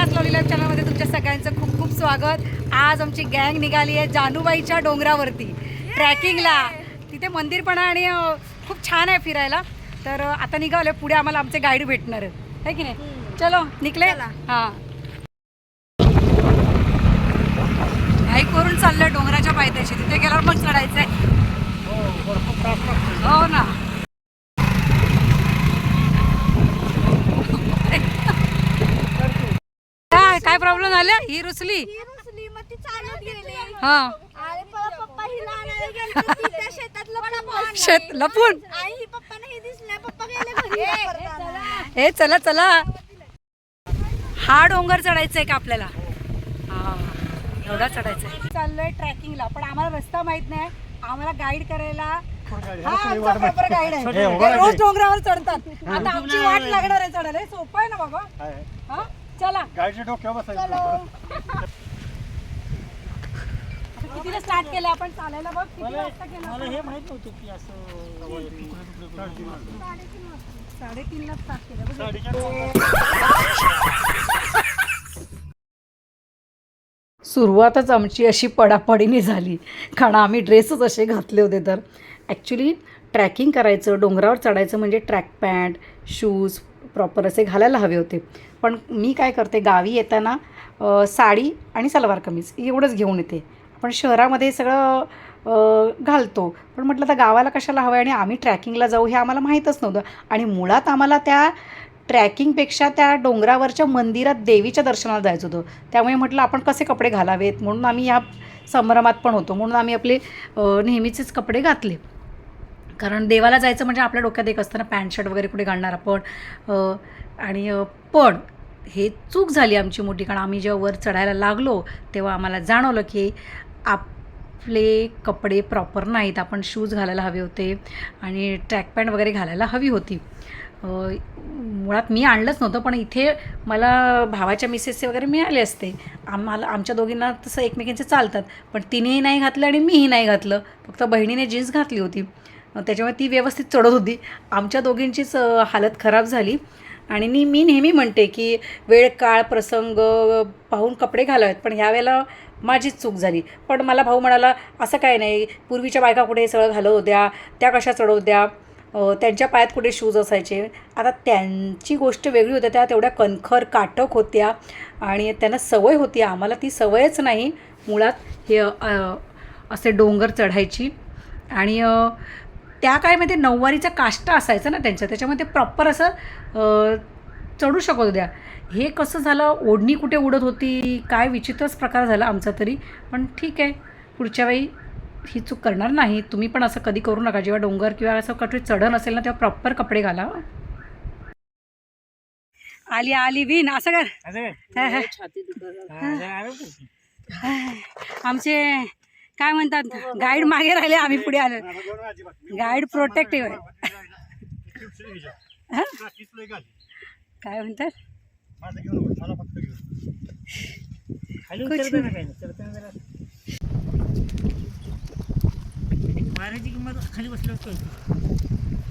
रियाज लवलीला चॅनलमध्ये तुमच्या सगळ्यांचं खूप खूप स्वागत. आज आमची गँग निघाली आहे जानूबाईच्या डोंगरावरती ट्रॅकिंगला. तिथे मंदिर पण आहे आणि खूप छान आहे फिरायला. तर आता निघालोय पुढे आम्हाला आमचे गाईड भेटणार आहेत. है की नाही? चलो निघले? हां. बाईक वरून चाललोय डोंगराच्या पायथ्याशी. तिथे गेल्यावर मग चढायचंय. हो ना काय काय प्रॉब्लेम झाला ही रुसली. ही रुसली मग ती चालत गेली. हा. अरे परत पप्पा हिला आणायला गेले तर ती त्या शेतात लपून शेत लपून. आई ही पप्पा नाही दिसले पप्पा गेले घरी. परत आणायला. ए चला. चला हा डोंगर चढायचा आहे का आपल्याला? हा एवढा चढायचा आहे चाललोय ट्रॅकिंगला पण आम्हाला रस्ता माहीत नाही. आम्हाला गाईड करायला. हा, आमचा proper guide आहे. रोज डोंगरावर चढतात. आता आमची वाट लागणार आहे चढायला. हे सोपं आहे ना बाबा? हा? चला. गाडीच्या डोक्यावर बसायचं. कितीला स्टार्ट केलं आपण? चालायला बघ किती वाजता केलं मला हे माहीत नव्हतं की असं साडेतीनला स्टार्ट केलं बघ. सुरुवातच आमची अशी पडापडीने झाली. कारण आम्ही ड्रेसच असे घातले होते तर. ॲक्च्युली ट्रॅकिंग करायचं डोंगरावर चढायचं म्हणजे ट्रॅक पॅन्ट शूज प्रॉपर असे घालायला हवे होते. पण मी काय करते गावी येताना साडी आणि सलवार कमीज एवढंच घेऊन येते. आपण शहरामध्ये सगळं घालतो. पण म्हटलं तर गावाला कशाला हवं आहे आणि आम्ही ट्रॅकिंगला जाऊ हे आम्हाला माहीतच नव्हतं. आणि मुळात आम्हाला त्या ट्रॅकिंगपेक्षा त्या डोंगरावरच्या मंदिरात देवीच्या दर्शनाला जायचं होतं. त्यामुळे म्हटलं आपण कसे कपडे घालावेत? म्हणून आम्ही ह्या संभ्रमात पण होतो. म्हणून आम्ही आपले नेहमीचेच कपडे घातले. कारण देवाला जायचं म्हणजे आपल्या डोक्यात एक असतं ना पॅन्ट शर्ट वगैरे कुठे घालणार आपण. आणि पण हे चूक झाली आमची मोठी कारण आम्ही जेव्हा वर चढायला लागलो तेव्हा आम्हाला जाणवलं की आपले कपडे प्रॉपर नाहीत. आपण शूज घालायला हवे होते आणि ट्रॅक पॅन्ट वगैरे घालायला हवी होती. मुळात मी आणलंच नव्हतं पण इथे मला भावाच्या मिसेसचे वगैरे मिळाले असते. आम्हाला आमच्या दोघींना तसं एकमेकींचे चालतात पण तिनेही नाही घातलं आणि मीही नाही घातलं. फक्त बहिणीने जीन्स घातली होती. त्याच्यामुळे ती व्यवस्थित चढत होती. आमच्या दोघींचीच हालत खराब झाली. आणि नी मी नेहमी म्हणते की वेळ काळ प्रसंग पाहून कपडे घालावेत पण ह्यावेळेला माझीच चूक झाली. पण मला भाऊ म्हणाला असं काय नाही पूर्वीच्या बायका कुठे सगळं घालत होत्या त्या कशा चढवत त्यांच्या पायात कुठे शूज असायचे? आता त्यांची गोष्ट वेगळी होत्या त्या तेवढ्या कणखर काटक होत्या. आणि त्यांना सवय होती आम्हाला ती सवयच नाही. मुळात हे असे डोंगर चढायची. आणि त्या काळामध्ये नऊवारीचा काष्टा असायचा ना त्यांच्या त्याच्यामध्ये प्रॉपर असं चढू शकत होत्या. हे कसं झालं? ओढणी कुठे उडत होती? काय विचित्रच प्रकार झाला आमचा तरी. पण ठीक आहे. पुढच्या वेळी ही चूक करणार नाही. तुम्ही पण असं कधी करू नका. जेव्हा डोंगर किंवा असं कुठे चढण असेल ना तेव्हा प्रॉपर कपडे घाला. आली आली विन. असं कर. आमचे काय म्हणतात? गाईड मागे राहिले आम्ही पुढे आलो. गाईड प्रोटेक्टिव्ह आहे? काय म्हणतात? मारायची किंमत खाली बसल्यावर कळते.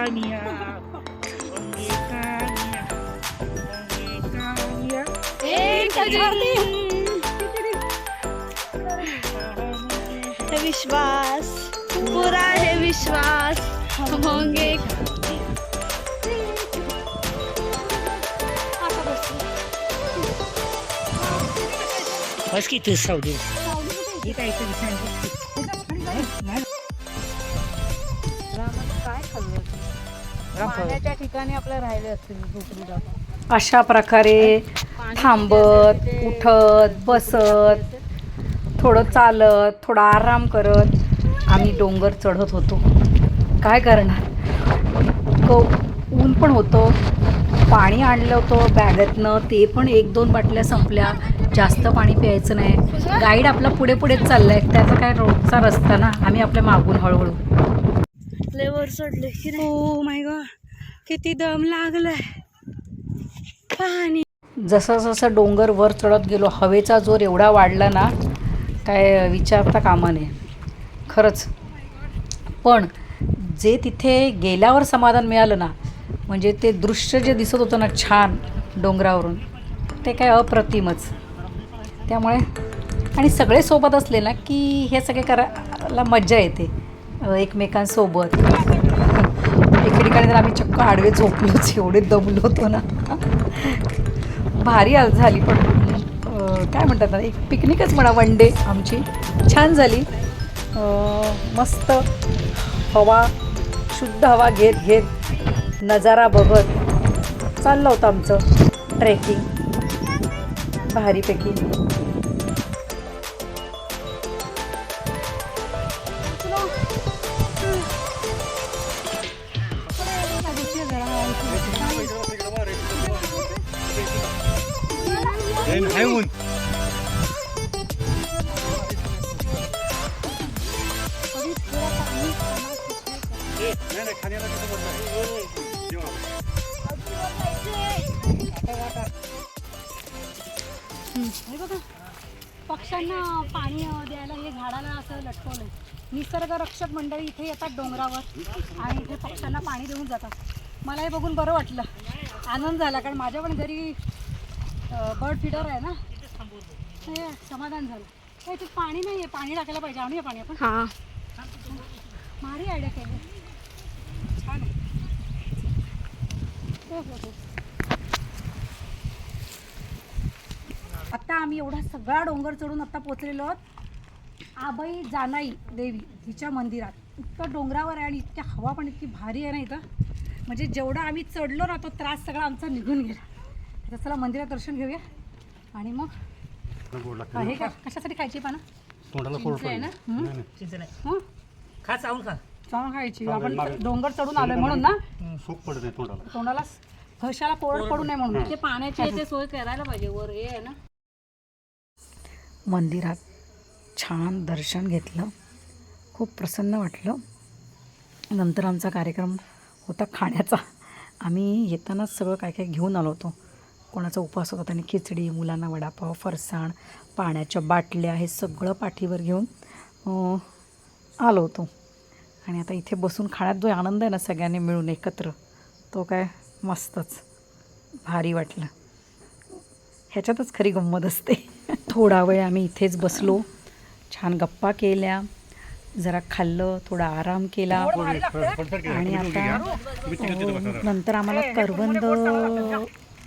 कानिया होंगे कानिया होंगे कानिया है विश्वास पूरा है विश्वास हम होंगे बस की तू सावली हे काय तरी सांगितलं पाण्याच्या ठिकाणी राहिले असतील अशा प्रकारे थांबत उठत बसत थोडं चालत थोडा आराम करत आम्ही डोंगर चढत होतो. काय करणार? ऊन पण होतं पाणी आणलं होतं बॅगेतनं ते पण एक दोन बाटल्या संपल्या जास्त पाणी प्यायचं नाही. गाईड आपला पुढे पुढेच चाललाय त्याचा काय रोजचा रस्ता ना आम्ही आपल्या मागून हळूहळू. लय वर चढले की ओ माय गॉड किती दम लागलाय. पाणी. जसं जसं डोंगर वर चढत गेलो हवेचा जोर एवढा वाढला ना काय विचारता कामा नये. खरंच. पण जे तिथे गेल्यावर समाधान मिळालं ना म्हणजे ते दृश्य जे दिसत होतं ना छान डोंगरावरून ते काय अप्रतिमच. त्यामुळे आणि सगळे सोबत असले ना की हे सगळे करायला मज्जा येते. एकमेकांसोबत. एके ठिकाणी तर आम्ही चक्क आडवे झोपलोच एवढे दमलो होतो ना. भारी आज झाली पण काय म्हणतात ना एक पिकनिकच म्हणा वन डे आमची. छान झाली. मस्त हवा शुद्ध हवा घेत घेत नजारा बघत चाललं होतं आमचं ट्रेकिंग भारीपैकी. आहे ऊन बघा पक्ष्यांना पाणी द्यायला हे झाडाला असं लटकवलंय. निसर्ग रक्षक मंडळी इथे येतात डोंगरावर आणि इथे पक्ष्यांना पाणी देऊन जातात. मला हे बघून बरं वाटलं. आनंद झाला कारण माझ्या पण घरी बर्ड फिडर आहे ना? हे समाधान झालं. हे इथे पाणी नाही आहे पाणी टाकायला पाहिजे. आणूया पाणी आपण. हा. भारी आयडिया केली. छान आहे. हो हो हो. आता आम्ही एवढा सगळा डोंगर चढून आता पोचलेलो आहोत. आबाई जानाई देवी हिच्या मंदिरात. इतकं डोंगरावर आहे आणि इतक्या हवा पण इतकी भारी आहे ना इथं. म्हणजे जेवढा आम्ही चढलो ना तो त्रास सगळा आमचा निघून गेला. आता चला मंदिरात दर्शन घेऊया. आणि मग. हा, काय कशासाठी खायची पानं? आहे ना? पाहिजे. हं? नाही, नाही. चिंच नाही. हं? खा चावून खा. चांगलं खायची. आपण. डोंगर चढून आलोय म्हणून ना? सूप पडत तोंडाला. तोंडाला घशाला कोरड पडू नये म्हणून. ते पाण्याची सोय करायला पाहिजे. वर हे आहे ना. मंदिरात छान दर्शन घेतलं. खूप प्रसन्न वाटलं. नंतर आमचा कार्यक्रम होता खाण्याचा. आम्ही येतानाच सगळं काय काय घेऊन आलो होतो. कोणाचा उपवास होता त्याने खिचडी मुलांना वडापाव फरसाण पाण्याच्या बाटल्या हे सगळं पाठीवर घेऊन आलो होतो. आणि आता इथे बसून खाण्यात जो आनंद आहे ना सगळ्यांनी मिळून एकत्र तो काय मस्तच भारी वाटलं. ह्याच्यातच खरी गंमत असते. थोडा वेळ आम्ही इथेच बसलो. छान गप्पा केल्या. जरा खाल्लं थोडा आराम केला. आणि आता नंतर आम्हाला करवंद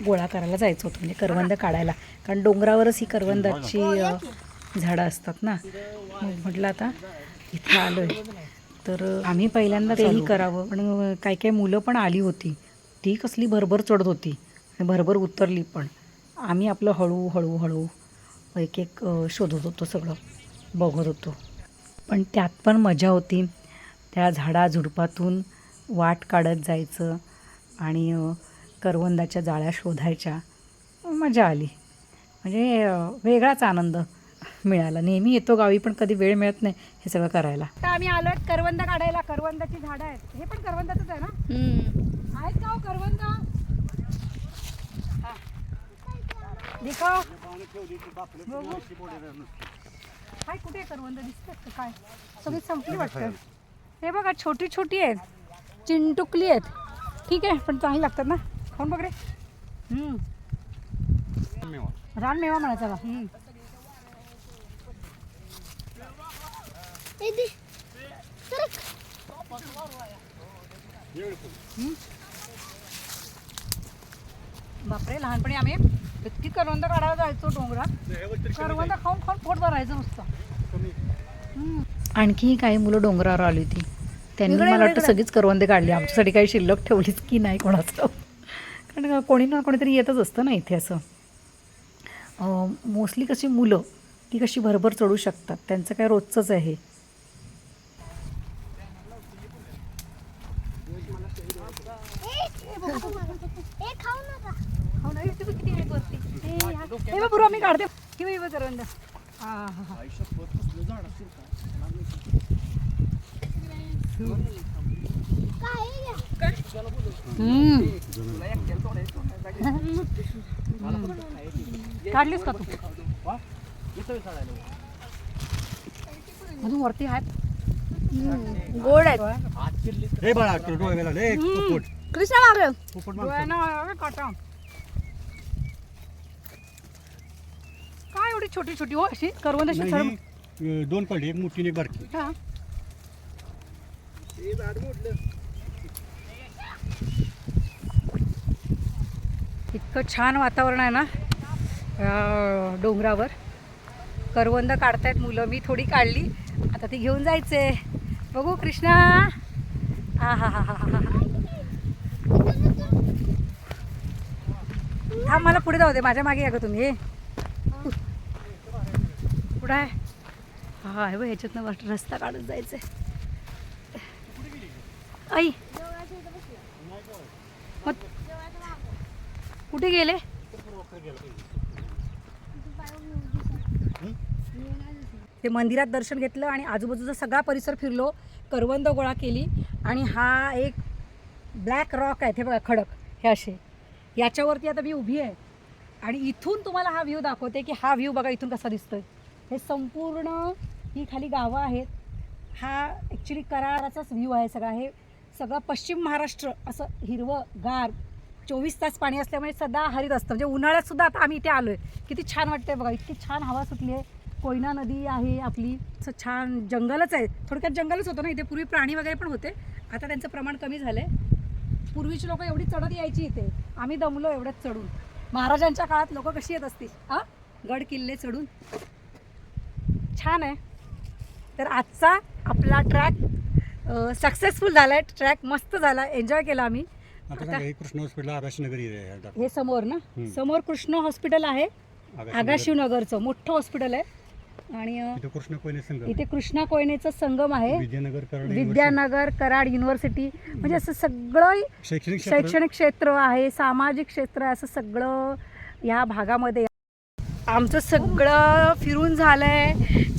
गोळा करायला जायचं होतं म्हणजे करवंद काढायला. कारण डोंगरावरच ही करवंदाची अं, झाडं असतात ना. मग म्हटलं आता इथे आलो आहे तर आम्ही पहिल्यांदा तेही करावं. पण काही काही मुलं पण आली होती. ती कसली भरभर चढत होती आणि भरभर उतरली पण. आम्ही आपलं हळू हळू हळू एक एक शोधत होतो सगळं. बघत होतो. पण त्यात पण मजा होती. त्या झाडा झुडपातून वाट काढत जायचं आणि करवंदाच्या जाळ्या शोधायच्या. मजा आली. म्हणजे वेगळाच आनंद मिळाला. नेहमी येतो गावी पण कधी वेळ मिळत नाही हे सगळं करायला. आम्ही आलोय करवंद काढायला. करवंदाची झाडं आहेत. हे पण करवंदाचंच आहे ना? आहेत का हो करवंद? हा. काय कुठे करवंद? दिसतात काय? सगळी संपली वाटतं. हे बघा छोटी छोटी आहेत. चिंटुकली आहेत. ठीक आहे पण चांगली लागतात ना? खाऊन बघ रे. रानमेवा. दे. सरक. बापरे लहानपणी आम्ही इतकी करवंद काढायला जायचो डोंगरात. करवंद खाऊन खाऊन पोट भरायचं नुसतं. हम्म. आणखी काही मुलं डोंगरावर आली होती. त्यांनी मला वाटतं. सगळीच करवंदे काढली. आमच्यासाठी काही शिल्लक ठेवलीच की नाही कोणाचं. कारण कोणी ना कोणीतरी येतच असतं ना इथे असं. मोस्टली कशी मुलं ती कशी भरभर चढू शकतात त्यांचं काय रोजचंच आहे. काढते. किंवा करवंद हा हा. काढलीस का तू? अजून वरती आहेत. गोड आहेत. हे कृष्णा माग काय एवढी छोटी छोटी हो अशी? करवंदाची नाही, सर ही, अं, दोन पडली एक मोठी एक बारकी. हा. इतकं छान वातावरण आहे ना डोंगरावर. करवंद काढतायत मुलं. मी थोडी काढली. आता ती घेऊन जायचे. बघू कृष्णा. हा हा हा हा हा. हा मला पुढे जाऊ दे. माझ्या मागे या ग तुम्ही. पुढं आहे. हा हे बघ ह्याच्यातनं रस्ता काढून जायचं आई मग कुठे गेले? ते मंदिरात दर्शन घेतलं आणि आजूबाजूचा सगळा परिसर फिरलो करवंद गोळा केली आणि हा एक ब्लॅक रॉक आहे ते बघा खडक हे असे. याच्यावरती आता मी उभी आहे. आणि इथून तुम्हाला हा व्ह्यू दाखवते की हा व्ह्यू बघा इथून कसा दिसतोय. हे संपूर्ण ही खाली गावं आहेत. हा ॲक्च्युली कराराचाच व्ह्यू आहे सगळा. हे सगळं पश्चिम महाराष्ट्र असं हिरवं गार चोवीस तास पाणी असल्यामुळे सदा हरित असतं. म्हणजे उन्हाळ्यात सुद्धा आता आम्ही इथे आलो आहे किती छान वाटतंय बघा इतकी छान हवा सुटली आहे. कोयना नदी आहे आपली असं छान जंगलच आहे. थोडक्यात जंगलच होतं ना इथे पूर्वी प्राणी वगैरे पण होते. आता त्यांचं प्रमाण कमी झालं आहे पूर्वीची लोक एवढी चढत यायची इथे. आम्ही दमलो एवढ्यात चढून. महाराजांच्या काळात लोक कशी येत असतील? हा? गड किल्ले चढून. छान आहे. तर आजचा आपला ट्रॅक सक्सेसफुल झाला आहे ट्रॅक मस्त झाला. एन्जॉय केला आम्ही. आता हे कृष्ण हॉस्पिटल आहे. हे समोर ना? हम्म. समोर कृष्ण हॉस्पिटल आहे. आगाशिवनगरचं मोठं हॉस्पिटल आहे. आणि अ, इथं कृष्ण कोयने संघ इथे कृष्णा कोयनेचं संगम आहे. विद्यानगर कराड विद्यानगर कराड युनिव्हर्सिटी म्हणजे असं सगळं शैक्षणिक क्षेत्र? शैक्षणिक क्षेत्र आहे सामाजिक क्षेत्र आहे असं सगळं या भागामध्ये आमचं सगळं फिरून झालंय.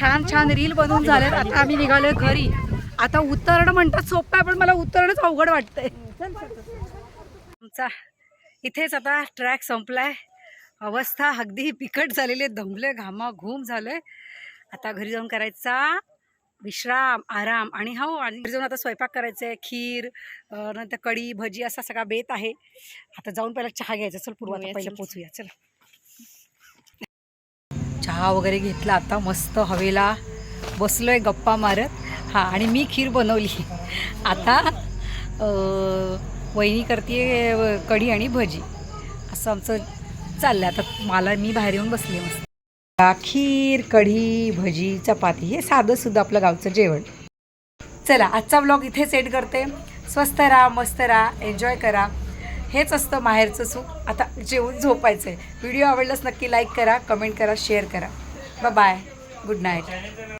छान छान रील बनवून झालेत. आता आम्ही निघालोय घरी. आता उतरणं म्हणतात सोपं आहे पण मला उतरणंच अवघड वाटतंय. आमचा. इथेच आता ट्रॅक संपलाय. अवस्था अगदी बिकट झालेली आहे. दमले घामा घूम झालंय. आता घरी जाऊन करायचा विश्राम आराम आणि हो आणि घरी जाऊन आता स्वयंपाक करायचा आहे खीर नंतर कढी भजी असा सगळा बेत आहे. आता जाऊन पहिला चहा घ्यायचा. चल पूर्व आता पहिलं पोचूया. चला. चहा वगैरे घेतला आता मस्त हवेला बसलोय गप्पा मारत. हां आणि मी खीर बनवली. आता वहिनी करते कढी आणि भजी. असं आमचं चाललं आता मला मी बाहेर येऊन बसले मस्त. खीर कढी भजी चपाती हे साधंसुद्धा आपलं गावचं जेवण. चला आजचा ब्लॉग इथे सेट करते. स्वस्त राहा मस्त राहा एन्जॉय करा. हेच असतं माहेरचं सुख. आता जेवून झोपायचं आहे व्हिडिओ आवडलाच नक्की लाईक करा कमेंट करा शेअर करा. Bye good night